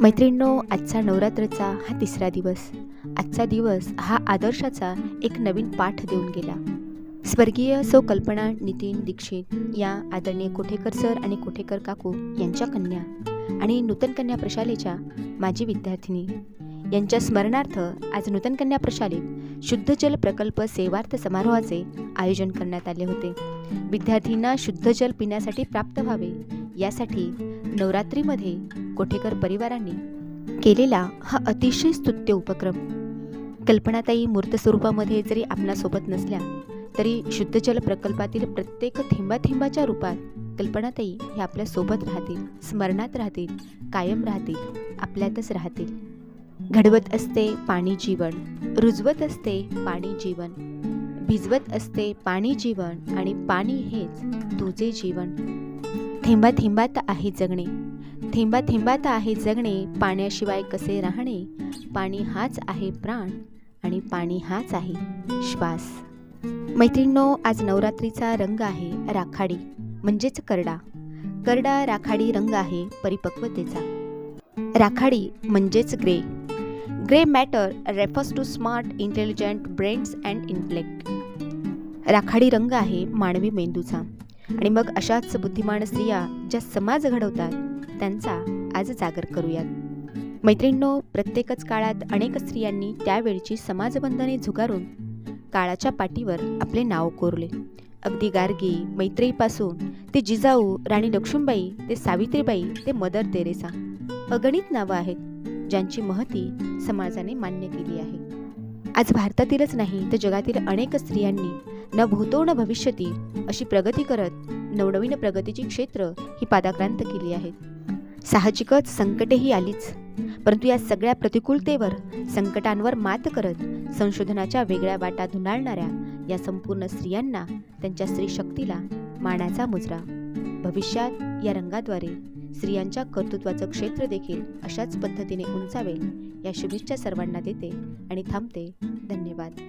मैत्रिणींनो आजचा नवरात्रचा हा तिसरा दिवस. आजचा दिवस हा आदर्शाचा एक नवीन पाठ देऊन गेला. स्वर्गीय सौ कल्पना नितीन दीक्षित या आदरणीय कोठेकर सर आणि कोठेकर काकू यांच्या कन्या आणि नूतन कन्या प्रशालेच्या माजी विद्यार्थिनी. यांच्या स्मरणार्थ आज नूतन कन्या प्रशालेत शुद्ध जल प्रकल्प सेवार्थ समारोहाचे आयोजन करण्यात आले होते. विद्यार्थ्यांना शुद्ध जल पिण्यासाठी प्राप्त व्हावे यासाठी नवरात्रीमध्ये कोठेकर परिवारांनी केलेला हा अतिशय स्तुत्य उपक्रम. कल्पनाताई मूर्त स्वरूपामध्ये जरी आपणासोबत नसल्या तरी शुद्ध जल प्रकल्पातील प्रत्येक थेंबाथेंबाच्या रूपात कल्पनाताई हे आपल्यासोबत राहतील स्मरणात राहतील कायम राहतील आपल्यातच राहतील. घडवत असते पाणी जीवन रुजवत असते पाणी जीवन. भिजवत असते पाणी जीवन आणि पाणी हेच तुझे जीवन. थेंबा थेंबात आहे जगणे. थेंबा थेंबात आहे जगणे पाण्याशिवाय कसे राहणे? पाणी हाच आहे प्राण आणि पाणी हाच आहे श्वास. मैत्रिणींनो आज नवरात्रीचा रंग आहे राखाडी म्हणजेच करडा. करडा राखाडी रंग आहे परिपक्वतेचा. राखाडी म्हणजेच grey. Grey matter refers to smart intelligent brains and intellect. राखाडी रंग आहे मानवी मेंदूचा. आणि मग अशाच बुद्धिमान स्त्रिया ज्या समाज घडवतात त्यांचा आज जागर करूयात. मैत्रिणींनो प्रत्येकच काळात अनेक स्त्रियांनी त्यावेळची समाजबंधने झुगारून काळाच्या पाठीवर आपले नाव कोरले. अगदी गार्गी मैत्रेयीपासून ते जिजाऊ राणी लक्ष्मीबाई ते सावित्रीबाई ते मदर तेरेसा अगणित नावं आहेत ज्यांची महती समाजाने मान्य केली आहे. आज भारतातीलच नाही तर जगातील अनेक स्त्रियांनी न भूतो न भविष्यती अशी प्रगती करत नवनवीन प्रगतीची क्षेत्र ही पादाक्रांत केली आहेत. साहजिकच संकटेही आलीच. परंतु या सगळ्या प्रतिकूलतेवर संकटांवर मात करत संशोधनाच्या वेगळ्या वाटा धुंडाळणाऱ्या या संपूर्ण स्त्रियांना त्यांच्या स्त्री शक्तीला मानाचा मुजरा. भविष्यात या रंगाद्वारे स्त्रियांच्या कर्तृत्वाचं क्षेत्र देखील अशाच पद्धतीने उंचावेल या शुभेच्छा सर्वांना देते आणि थांबते. धन्यवाद.